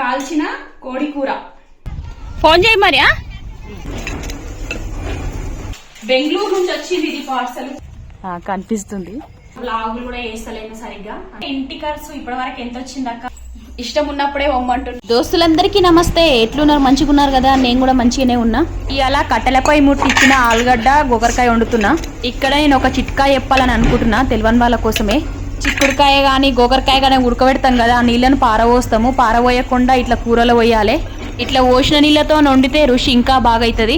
కాల్చిన కోడి కూర ఫోన్ చేయి మరి? బెంగళూరు నుంచి వచ్చింది ఇది పార్సల్. కనిపిస్తుంది. బ్లాగులు కూడా వేస్తలేను సరిగ్గా. ఇంటి ఖర్చు ఇప్పటి వరకు ఎంత వచ్చింది అక్క? ఇష్టం ఉన్నప్పుడే పొమ్మంటుంది దోస్తులందరికీ నమస్తే. ఎట్లున్నారు? మంచిగున్నారు కదా? నేను కూడా మంచిగానే ఉన్నా. ఇవాళ కట్టెలపై ముట్టించిన ఆలుగడ్డ గొగరకాయ వండుతున్నా. ఇక్కడ నేను ఒక చిట్కా చెప్పాలని అనుకుంటున్నా తెలియని వాళ్ళ కోసమే. చిక్కుడుకాయ కానీ గోకరకాయ కానీ ఉడకబెడతాం కదా ఆ నీళ్ళను పారబోస్తాము. పారబోయకుండా ఇట్లా కూరలో పోయాలి. ఇట్లా పోసిన నీళ్ళతో వండితే రుచి ఇంకా బాగా అవుతుంది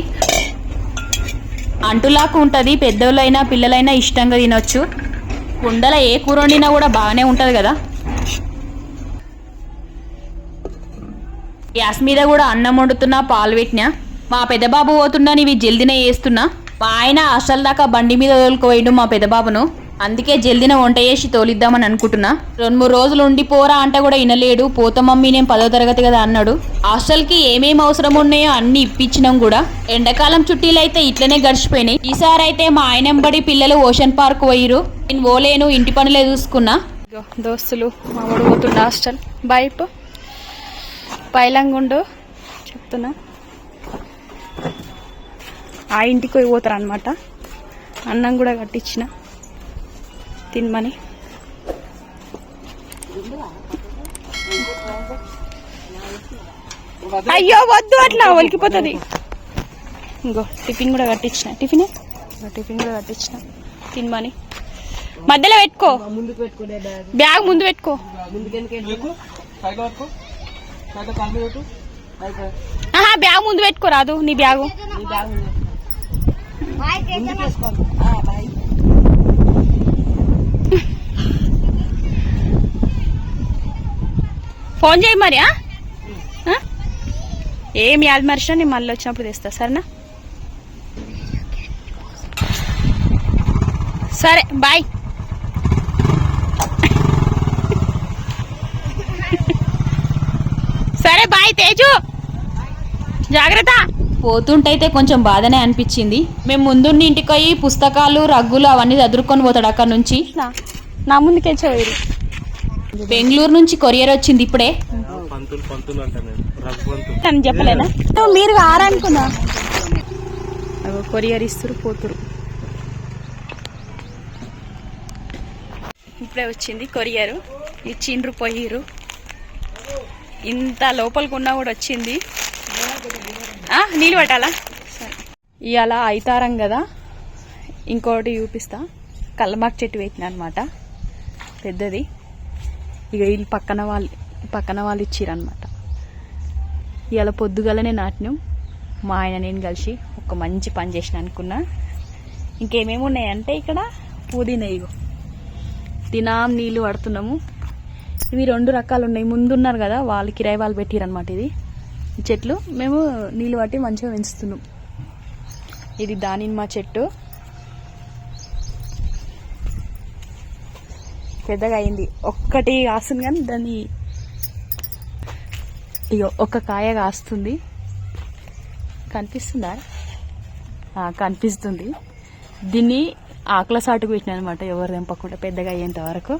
అంటులాకు ఉంటుంది పెద్దోళ్ళైనా పిల్లలైనా ఇష్టంగా తినొచ్చు. కుండల ఏ కూర వండినా కూడా బాగానే ఉంటుంది కదా. గ్యాస్ మీద కూడా అన్నం వండుతున్నా పాలు పెట్టినా. మా పెద్దబాబు పోతున్నా ఇవి జల్దినే వేస్తున్నా మా ఆయన అసలు దాకా బండి మీద తోలుకోవేయడు మా పెద్దబాబును. అందుకే జల్దిన వంట చేసి తోలిద్దామని అనుకుంటున్నా. రెండు మూడు రోజులు ఉండిపోరా అంటే కూడా వినలేడు. పోత మమ్మీ నేను పదో తరగతి కదా అన్నాడు. హాస్టల్కి ఏమేమి అవసరం ఉన్నాయో అన్ని ఇప్పించినాం కూడా. ఎండాకాలం చుట్టీలు అయితే ఇట్లనే గడిచిపోయినాయి. ఈసారి అయితే మా ఆయనంబడి పిల్లలు ఓషన్ పార్క్ పోయిరు నేను పోలేను ఇంటి పనులే చూసుకున్నా. దోస్తులు మా పోతుండ హాస్టల్. బైప్ పైలంగుండు. చెప్తున్నా. ఆ ఇంటికి పోయి పోతారు అనమాట అన్నం కూడా కట్టించిన తినమని అయ్యో వద్దు అట్లా ఒలికిపోతుంది ఇంకో టిఫిన్ కూడా కట్టించిన టిఫిన్ టిఫిన్ కూడా కట్టించిన తినమని మధ్యలో పెట్టుకో. బ్యాగ్. ముందు పెట్టుకో. ఆహా బ్యాగ్ ముందు పెట్టుకో రాదు నీ బ్యాగు. ఫోన్ చేయి మరి? ఏం యాద్ మరిచినా నేను మళ్ళీ వచ్చినప్పుడు తెస్తా సరేనా? సరే బాయ్. సరే బాయ్ తేజు. జాగ్రత్త. పోతుంటైతే కొంచెం బాధనే అనిపించింది. మేము ముందున్న ఇంటికి పోయి పుస్తకాలు రగ్గులు అవన్నీ చదువుకొని పోతాడు అక్కడ నుంచి. నా ముందుకే చదివి బెంగళూరు నుంచి కొరియర్ వచ్చింది ఇప్పుడే? పంతులు పంతులు అంట నేను రఘు పంతులు. తను చెప్పలేనా మీరు ఆరనుకున్నా? కొరియర్ ఇస్తురు పోతురు. ఇప్పుడే వచ్చింది కొరియరు. ఇచ్చిండ్రు పోయిర్రు. ఇంత లోపలికి ఉన్నా కూడా వచ్చింది. ఆ, నీళ్ళు పట్టాలా? సరే. ఇవాళ అయితారం కదా. ఇంకోటి చూపిస్తా. కల్లమాకు చెట్టు పెట్టిన అనమాట పెద్దది. ఇక వీళ్ళు పక్కన వాళ్ళు పక్కన వాళ్ళు ఇచ్చిరనమాట ఇవాళ పొద్దుగలనే నాటినాం. మా ఆయన నేను కలిసి ఒక మంచి పని చేసిన అనుకున్నా. ఇంకేమేమి ఉన్నాయంటే ఇక్కడ పుదీనా ఇగో. దినాం నీళ్ళు పడుతున్నాము. ఇవి రెండు రకాలు ఉన్నాయి. ముందున్నారు కదా వాళ్ళు కిరాయి వాళ్ళు పెట్టిరనమాట ఇది. చెట్లు మేము నీళ్ళు పట్టి మంచిగా పెంచుతున్నాం. ఇది దానిమ్మ చెట్టు. పెద్దగా అయింది. ఒక్కటి కాస్తుంది కానీ దాన్ని ఇగో ఒక కాయ కాస్తుంది. కనిపిస్తుందా? కనిపిస్తుంది. దీన్ని ఆకుల సాటుకు పెట్టిన అనమాట ఎవరు తెంపకుండా పెద్దగా అయ్యేంత వరకు.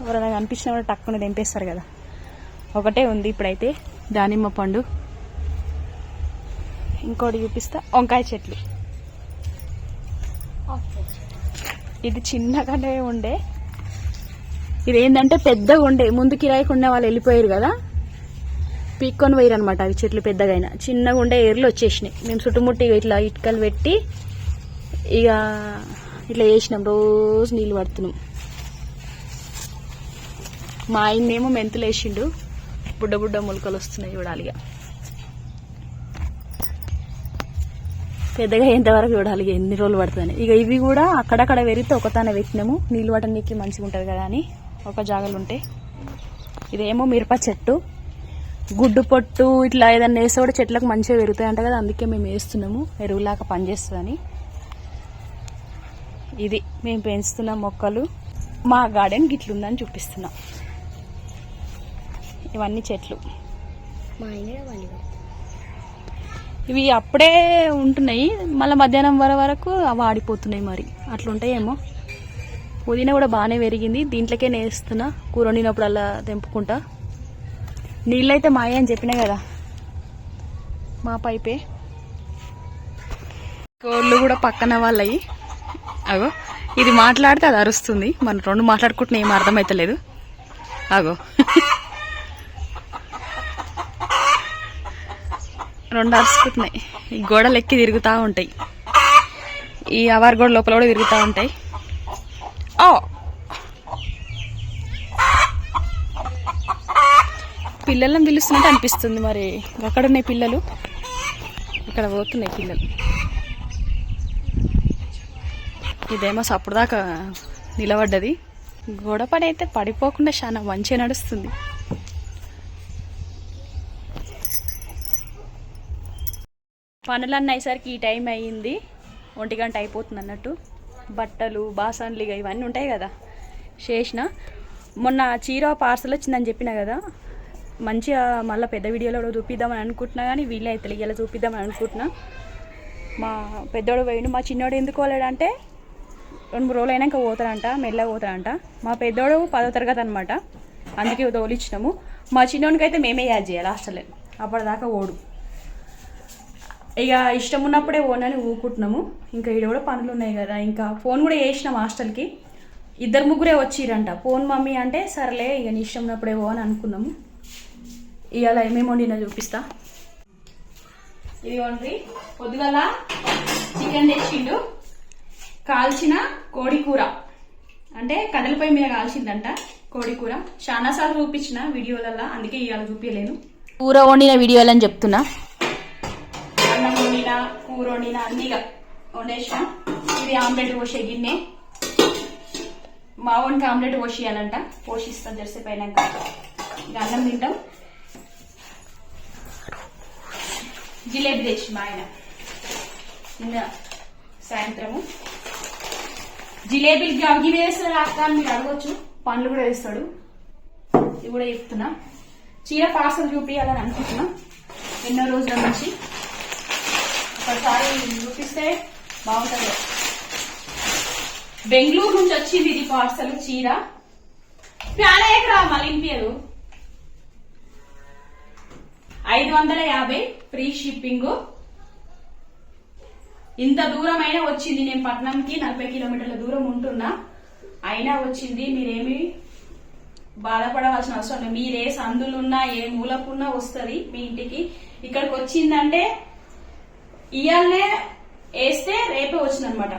ఎవరైనా కనిపించిన కూడా టక్కున తెంపేస్తారు కదా. ఒకటే ఉంది ఇప్పుడైతే దానిమ్మ పండు. ఇంకోటి చూపిస్తా. వంకాయ చెట్లు. ఇది చిన్నగానే ఉండే. ఇది ఏంటంటే పెద్దగా ఉండే. ముందు కిరాయికి ఉండే వాళ్ళు వెళ్ళిపోయారు కదా. పీక్కొని పోయారు అనమాట అవి చెట్లు పెద్దగా అయినా చిన్నగా ఉండే ఏర్లు వచ్చేసినాయి. మేము చుట్టుముట్టి ఇట్లా ఇటుకలు పెట్టి ఇక ఇట్లా చేసినాం. రోజు నీళ్ళు పడుతున్నాం. మా ఆయన్నేమో మెంతులు వేసిండు బుడ్డ బుడ్డ మొలకలు వస్తున్నాయి చూడాలి పెద్దగా ఎంతవరకు చూడాలి ఇక ఎన్ని రోజులు పడుతుందని. ఇక ఇవి కూడా అక్కడక్కడ పెరిగితే ఒకతానే పెట్టినాము. నీళ్ళు పట్టడానికి మంచిగా ఉంటుంది కదా అని ఒక జాగాలు ఉంటే. ఇదేమో మిరప చెట్టు. గుడ్డు పొట్టు ఇట్లా ఏదన్నా వేస్తే కూడా చెట్లకు మంచిగా పెరుగుతాయి అంట కదా అందుకే మేము వేస్తున్నాము. ఎరువులాగా పనిచేస్తుందని. ఇది మేము పెంచుతున్న మొక్కలు. మా గార్డెన్ గిట్లుందని చూపిస్తున్నాం. ఇవన్నీ చెట్లు. ఇవి అప్పుడే ఉంటున్నాయి. మళ్ళీ మధ్యాహ్నం వర వరకు అవి ఆడిపోతున్నాయి మరి. అట్లుంటాయేమో. పుదీనా కూడా బాగానే పెరిగింది. దీంట్లోకే నేస్తున్నా. కూర వండినప్పుడు అలా తెంపుకుంటా. నీళ్ళైతే మాయ అని చెప్పినా కదా. మా పైపే. కోళ్ళు కూడా పక్కన వాళ్ళయి. అగో ఇది మాట్లాడితే అది అరుస్తుంది. మనం రెండు మాట్లాడుకుంటున్నా ఏం అర్థమైతలేదు. అగో రెండు అరుచుకుంటున్నాయి ఈ గోడలు ఎక్కి తిరుగుతూ ఉంటాయి. ఈ అవార్ గోడ లోపల కూడా తిరుగుతూ ఉంటాయి. ఓ! పిల్లలను పిలుస్తున్నట్టు అనిపిస్తుంది మరి. అక్కడ ఉన్నాయి పిల్లలు. ఇక్కడ పోతున్నాయి పిల్లలు. ఇదేమో సప్పుడు దాకా నిలబడ్డది. గోడ పని అయితే పడిపోకుండా చాలా మంచిగా నడుస్తుంది. పనులన్నీ అయ్యేసరికి ఈ టైం అయ్యింది. ఒంటి గంట అయిపోతుంది అన్నట్టు బట్టలు బాసన్లు ఇక ఇవన్నీ ఉంటాయి కదా చేసిన. మొన్న చీర పార్సల్ వచ్చిందని చెప్పిన కదా మంచిగా మళ్ళీ పెద్ద వీడియోలో కూడా చూపిద్దామని అనుకుంటున్నా కానీ వీళ్ళే అయితే ఇలా చూపిద్దామని అనుకుంటున్నా. మా పెద్దోడు పోయిండు. మా చిన్నోడు ఎందుకు పోలేడంటే రెండు మూడు రోజులు అయినాక పోతాడంట మెల్లగా పోతాడంట. మా పెద్దోడు పదో తరగతి అనమాట అందుకే తోలిచ్చినాము. మా చిన్నోడికి అయితే మేమే యాడ్ చేయాలి హాస్టల్ అప్పటిదాకా ఓడు ఇక ఇష్టం ఉన్నప్పుడే ఓనని ఊకుంటున్నాము ఇంకా ఈడ కూడా పనులు ఉన్నాయి కదా ఇంకా ఫోన్ కూడా చేసినాం హాస్టల్కి ఇద్దరు ముగ్గురే వచ్చిరంట. ఫోన్ మమ్మీ అంటే సరేలే ఇక నీ ఇష్టం ఉన్నప్పుడే ఓ అని అనుకున్నాము. ఇవాళ ఏమేమి వండినా చూపిస్తా. ఇది వండి పొద్దుగల చికెన్ తెచ్చిండు. కాల్చిన కోడి కూర. అంటే కదలిపై మీద కాల్చిందంట కోడి కూర. చాలా చూపించిన వీడియోలలో అందుకే ఇవాళ చూపించలేను కూర వండిన వీడియోలని చెప్తున్నా. వండిన కూర వండిన అన్ని వండేసిన. ఇది ఆమ్లెట్ పోసే గిన్నె. మా వానికి ఆమ్లెట్ పోసియాలంట పోషిస్తాం జెర్సీ పైనాక. ఇక అన్నం తింటాం. జిలేబీ తెచ్చి మా ఆయన. నిన్న సాయంత్రము. జిలేబీలు అవి వేస్తాడు అక్క అని మీరు అడగొచ్చు. పండ్లు కూడా వేస్తాడు ఇది కూడా చెప్తున్నా. చీర పార్సల్ చూపించాలని అనుకుంటున్నా. ఎన్నో రోజుల నుంచి. ఒకసారి చూపిస్తే బాగుంటుంది. బెంగళూరు నుంచి వచ్చింది ఇది పార్సల్ చీర. ఫ్యాన్ ఎకరా మళ్ళీ ఐదు వందల యాభై ఫ్రీ షిప్పింగ్. ఇంత దూరం అయినా వచ్చింది నేను పట్నంకి నలభై కిలోమీటర్ల దూరం ఉంటున్నా. అయినా వచ్చింది మీరేమి బాధపడవలసిన అవసరం లేదు. మీరే సందులున్నా ఏ మూలకున్నా వస్తుంది మీ ఇంటికి. ఇక్కడికి వచ్చిందంటే ఇయాలనే వేస్తే రేపే వచ్చిందనమాట.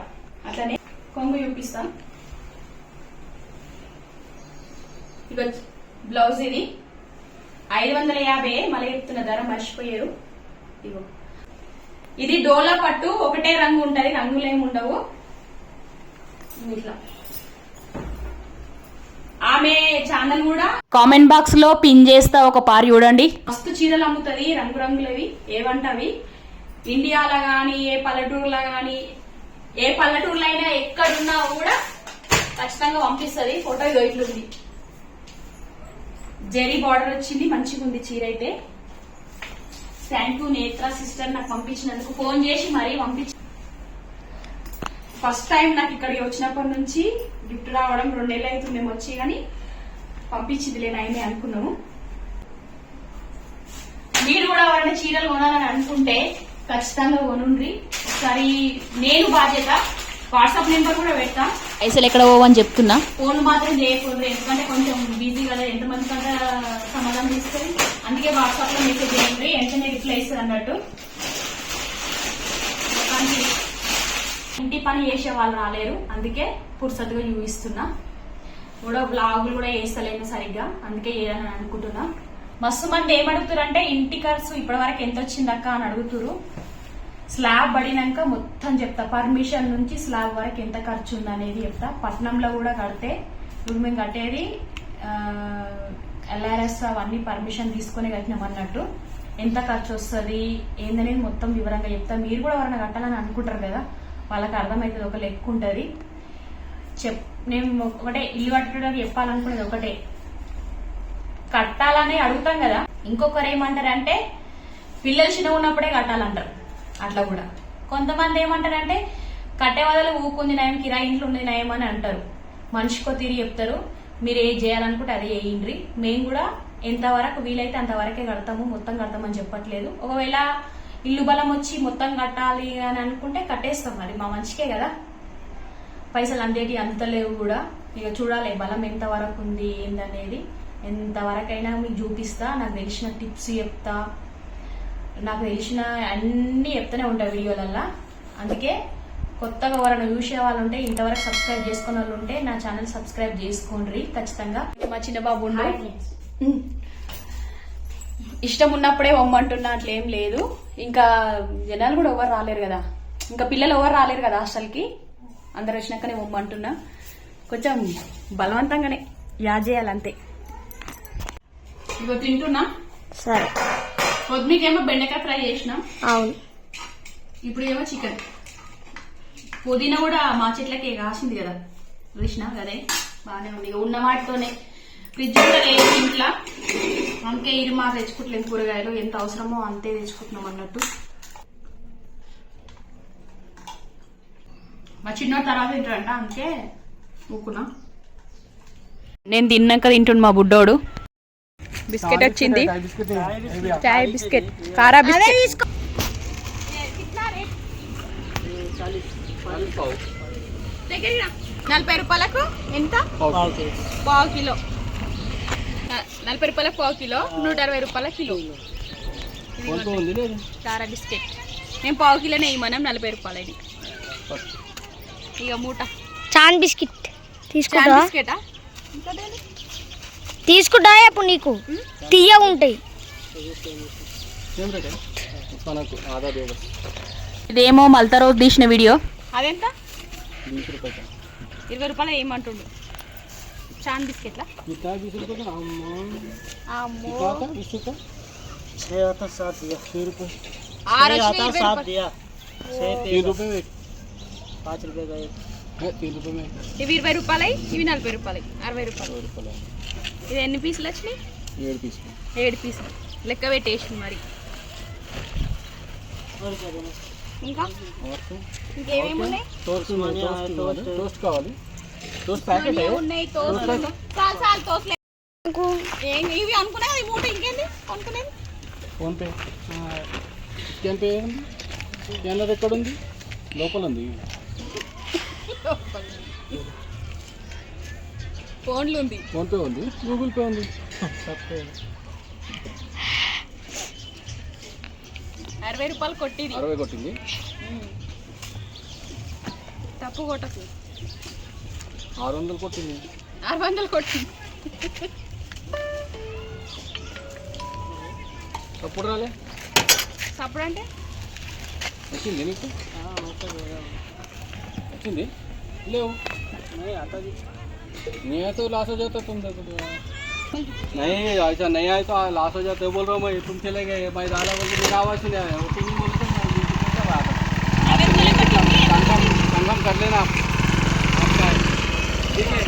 అట్లనే కొంగు చూపిస్తాం. ఇక బ్లౌజ్ ఇది. ఐదు వందల యాభై మళ్ళీ చెప్తున్న ధర మర్చిపోయారు. ఇగో. ఇది డోలా పట్టు ఒకటే రంగు ఉంటది రంగులు ఏమి ఉండవు. ఇట్లా. ఆమె ఛానల్ కూడా కామెంట్ బాక్స్లో పిన్ చేస్తా ఒక పారి చూడండి. మస్తు చీరలు అమ్ముతుంది రంగురంగులవి ఏవంటవి ఇండియాలో కానీ ఏ పల్లెటూరులో కానీ ఏ పల్లెటూరులో అయినా ఎక్కడున్నా కూడా ఖచ్చితంగా పంపిస్తుంది. ఫోటో ఇదో ఇట్లుంది. జెరీ బార్డర్ వచ్చింది మంచిగా ఉంది చీర అయితే. థ్యాంక్ యూ నేత్ర సిస్టర్ నాకు పంపించినందుకు. ఫోన్ చేసి మరీ పంపించి ఫస్ట్ టైం నాకు ఇక్కడికి వచ్చినప్పటి నుంచి గిఫ్ట్ రావడం రెండేళ్ళు అవుతుంది మేము వచ్చి కానీ పంపించిందిలే నయమే అనుకున్నాము. మీరు కూడా ఎవరైనా చీరలు కొనాలని అనుకుంటే ఖచ్చితంగా కొనుండ్రి. ఒకసారి నేను బాధ్యత వాట్సాప్ నెంబర్ కూడా పెడతా. పైసలు ఎక్కడ పోవని చెప్తున్నా. ఫోన్ మాత్రం చేయకూడదు ఎందుకంటే కొంచెం బిజీ కదా ఎంతమంది కంటే సమాధానం తీసుకొని అందుకే వాట్సాప్లో మెసేజ్ చేయండి వెంటనే రిప్లై ఇస్తారు అన్నట్టు. ఇంటి పని చేసే వాళ్ళు రాలేరు అందుకే పురుసతుగా చూపిస్తున్నా. కూడా బ్లాగులు కూడా వేస్తలేను సరిగ్గా అందుకే చేయాలని అనుకుంటున్నా. మస్తు మంది ఏమడుగుతారంటే ఇంటి ఖర్చు ఇప్పటి వరకు ఎంత వచ్చిందక్క అని అడుగుతురు స్లాబ్ పడినాక మొత్తం చెప్తా. పర్మిషన్ నుంచి స్లాబ్ వరకు ఎంత ఖర్చు ఉంది అనేది చెప్తా. పట్నంలో కూడా కడితే ఇప్పుడు మేము కట్టేది ఎల్ఆర్ఎస్ అవన్నీ పర్మిషన్ తీసుకొని కట్టినాం అన్నట్టు. ఎంత ఖర్చు వస్తుంది ఏందనేది మొత్తం వివరంగా చెప్తా. మీరు కూడా ఎవరైనా కట్టాలని అనుకుంటారు కదా వాళ్ళకి అర్థమవుతుంది. ఒక లెక్క ఉంటుంది. చెప్ నేను ఒకటే ఇల్లు కట్టడానికి చెప్పాలనుకునేది ఒకటే. కట్టాలని అడుగుతాం కదా. ఇంకొకరు ఏమంటారంటే పిల్లలు చిన్న ఉన్నప్పుడే కట్టాలంటారు. అట్లా కూడా. కొంతమంది ఏమంటారంటే కట్టే వదలు ఊకుంది నయం కిరాయి ఇంట్లో ఉంది నయం అని అంటారు. మనిషికో తిరిగి చెప్తారు. మీరు ఏది చేయాలనుకుంటే అది చేయండి. మేము కూడా ఎంతవరకు వీలైతే అంతవరకే కడతాము మొత్తం కడతామని చెప్పట్లేదు. ఒకవేళ ఇల్లు బలం వచ్చి మొత్తం కట్టాలి అని అనుకుంటే కట్టేస్తాం మరి. మా మంచికే కదా. పైసలు అందేటి అంతలేవు కూడా. ఇక చూడాలి బలం ఎంత వరకు ఉంది ఏందనేది. ఎంతవరకైనా మీకు చూపిస్తా నాకు తెలిసిన టిప్స్ చెప్తా. నాకు తెలిసిన అన్ని చెప్తూనే ఉంటాయి వీడియోలల్లో. అందుకే కొత్తగా ఎవరైనా చూసే వాళ్ళు ఉంటే ఇంతవరకు సబ్స్క్రైబ్ చేసుకున్న వాళ్ళు ఉంటే నా ఛానల్ సబ్స్క్రైబ్ చేసుకోండి. ఖచ్చితంగా. మా చిన్న బాబు. ఇష్టం ఉన్నప్పుడే వమ్మంటున్నా అట్లేం లేదు. ఇంకా జనాలు కూడా ఎవరు రాలేరు కదా. ఇంకా పిల్లలు ఎవరు రాలేరు కదా హాస్టల్కి? అందరు వచ్చినాకనే వమ్మంటున్నా కొంచెం బలవంతంగానే యాద్ చేయాలంతే. ఇగో తింటున్నా? సరే. పొద్దుకేమో బెండకాయ ఫ్రై చేసినాం. అవును. ఇప్పుడు ఏమో చికెన్. పుదీనా కూడా మా చెట్లకి కాసింది కదా. చూసిన కదే బాగానే ఉంది. ఉన్న వాటితోనే. ఫ్రిడ్జ్ కూడా లేదు ఇంట్లో. అందుకే ఇరు మా తెచ్చుకుంటలేం కూరగాయలు. ఎంత అవసరమో అంతే తెచ్చుకుంటున్నాం అన్నట్టు. మా చిన్న తర్వాత తింటారంట అందుకే ఊకున్నా. నేను తిన్నాక తింటుండు మా బుడ్డోడు. బిస్కెట్ వచ్చింది. చాయ్ బిస్కెట్ కారా బిస్కెట్. నలభై రూపాయలకు ఎంత? పావు కిలో. నలభై రూపాయలకు పావు కిలో నూట అరవై రూపాయల కిలో. కారా బిస్కెట్. మేము పావు కిలోనే ఇవ్వమన్నాం నలభై రూపాయలని ఇక మూట. చాన్ బిస్కెట్. చాన్ తీసుకుంటా బిస్కెటా? తీసుకుంటాయి అప్పుడు నీకు? తీయ ఉంటాయి. ఇదేమో మల్త రోజు తీసిన వీడియో. అదెంత? ఇరవై రూపాయలు ఏమంటుండు. చాన్ బిస్కెట్లా? ఇవి ఇరవై రూపాయలు ఇవి నలభై రూపాయలు అరవై రూపాయలు. ఇది ఎన్ని పీసులు వచ్చినాయి ఏడు పీసులు. ఏడు పీసులు. లెక్క పెట్టేసి మరి. ఇంకా? ఇవి అనుకునేది ఎక్కడ ఉంది. లోపల ఉంది. ఫోన్లు ఉంది. ఫోన్పే ఉంది? గూగుల్ పే ఉంది. అరవై రూపాయలు కొట్టింది. అరవై కొట్టింది? తప్పు కొట్టకు. ఆరు వందలు కొట్టింది. ఆరు వందలు కొట్టింది. తప్పుడు రాలే. తప్పుడు అంటే? వచ్చింది నీకు? వచ్చింది? లేవు. అట్లా नहीं आया तो लॉस हो जाता तुम देखो तो नहीं ऐसा नहीं आया तो लॉस हो जाते बोल रहा हूँ मैं तुम चले गए मैं डाला बोल के मेरा आवाज़ नहीं आया वो तुम ही बोले तो मैं बीस रुपये का बात है అరవై వందలే కొట్టింది संगम संगम कर लेना आप आपका है ठीक है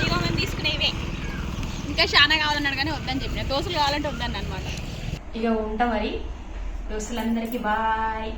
ఇగో మేము తీసుకునేవే ఇంకా చాలా కావాలన్నాడు కానీ వద్దని చెప్పిన దోశలు కావాలంటే వద్దని అనమాట ఇక ఉంటా మరి దోస్తులందరికీ బాయ్